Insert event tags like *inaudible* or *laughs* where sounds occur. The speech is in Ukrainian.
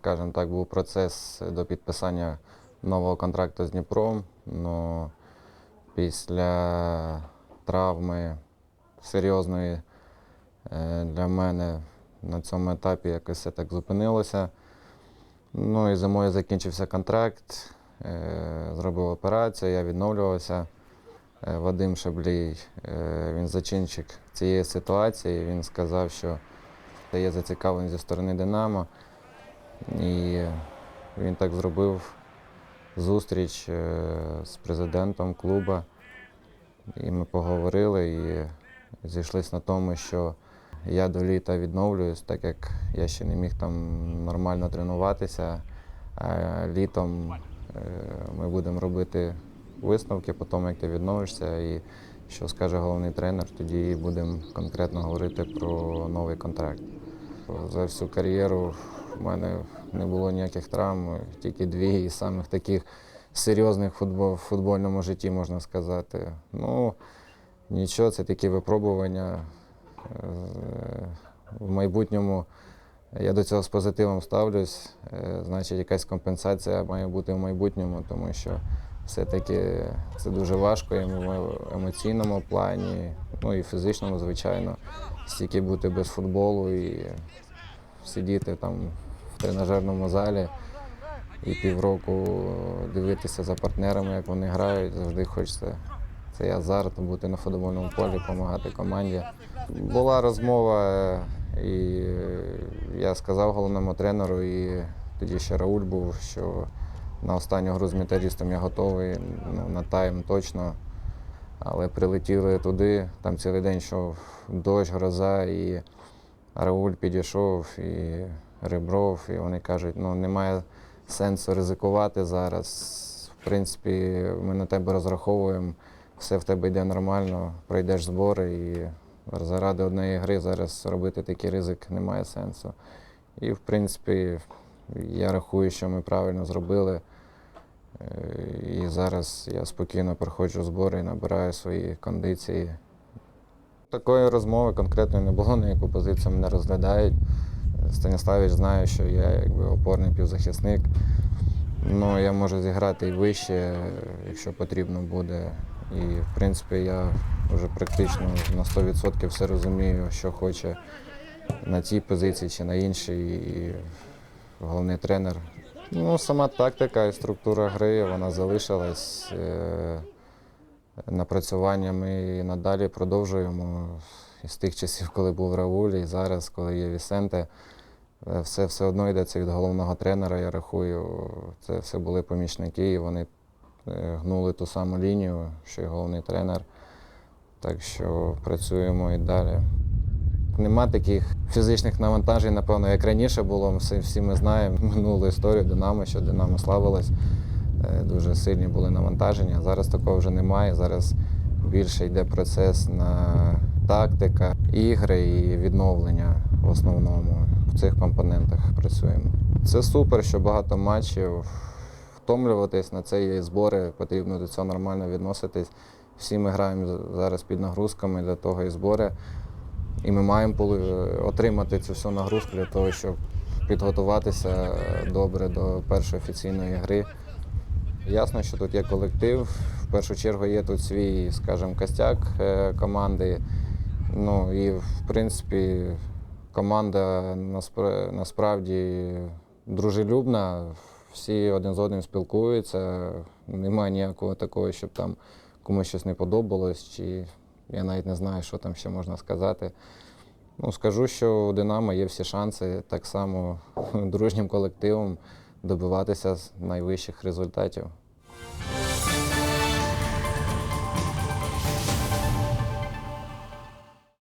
скажімо так, був процес до підписання нового контракту з Дніпром. Но після травми серйозної е, для мене на цьому етапі якось все так зупинилося. Ну і зимою закінчився контракт, е, зробив операцію, я відновлювався. Е, Вадим Шаблій, він зачинчик цієї ситуації. Він сказав, що є зацікавленість зі сторони Динамо. І він так зробив зустріч е, з президентом клуба. І ми поговорили і зійшлися на тому, що я до літа відновлююсь, так як я ще не міг там нормально тренуватися. А літом е, ми будемо робити висновки по тому, як ти відновишся, і що скаже головний тренер, тоді будемо конкретно говорити про новий контракт. За всю кар'єру в мене не було ніяких травм, тільки дві із самих таких серйозних футбол, в футбольному житті, можна сказати. Ну, нічого, це такі випробування. Е, В майбутньому я до цього з позитивом ставлюсь. Е, Значить, якась компенсація має бути в майбутньому, тому що все-таки це дуже важко і в емоційному плані, ну і фізичному, звичайно. Стільки бути без футболу і сидіти там в тренажерному залі і півроку дивитися за партнерами, як вони грають, завжди хочеться. Це азарт, бути на футбольному полі, допомагати команді. Була розмова, е, і я сказав головному тренеру, і тоді ще Рауль був, що на останню гру з металістом я готовий ну, на тайм точно. Але прилетіли туди, там цілий день йшов дощ, гроза, і Рауль підійшов, і Ребров, і вони кажуть, ну немає сенсу ризикувати зараз. В принципі, ми на тебе розраховуємо, все в тебе йде нормально, пройдеш збори і заради однієї гри зараз робити такий ризик немає сенсу. І в принципі, я рахую, що ми правильно зробили. Е, І зараз я спокійно проходжу збори і набираю свої кондиції. Такої розмови конкретної не було, на яку позицію мене розглядають. Станіславич знає, що я якби опорний півзахисник. Ну, я можу зіграти і вище, якщо потрібно буде. І в принципі я вже практично на 100% все розумію, що хоче на цій позиції чи на іншій. І головний тренер. Ну, сама тактика і структура гри вона залишилась. Е, Напрацювання ми і надалі продовжуємо з тих часів, коли був Рауль, і зараз, коли є Вісенте. Е, Все все одно йдеться від головного тренера, я рахую. Це все були помічники, і вони е, гнули ту саму лінію, що й головний тренер. Так що працюємо і далі. Нема таких фізичних навантажень, напевно, як раніше було. Всі, ми знаємо минулу історію Динамо, що Динамо славилось. Е, Дуже сильні були навантаження. Зараз такого вже немає. Зараз більше йде процес на тактика, ігри і відновлення в основному. В цих компонентах працюємо. Це супер, що багато матчів. Втомлюватись на це є збори, потрібно до цього нормально відноситись. Всі ми граємо зараз під нагрузками, для того і збори. І ми маємо поли- отримати цю всю нагрузку для того, щоб підготуватися добре до першої офіційної гри. Ясно, що тут є колектив. В першу чергу є тут свій, скажімо, костяк е, команди. Ну і в принципі команда наспра- насправді дружелюбна. Всі один з одним спілкуються. Немає ніякого такого, щоб там комусь щось не подобалось, чи я навіть не знаю, що там ще можна сказати. Ну, скажу, що у Динамо є всі шанси так само *laughs* дружнім колективом добиватися найвищих результатів.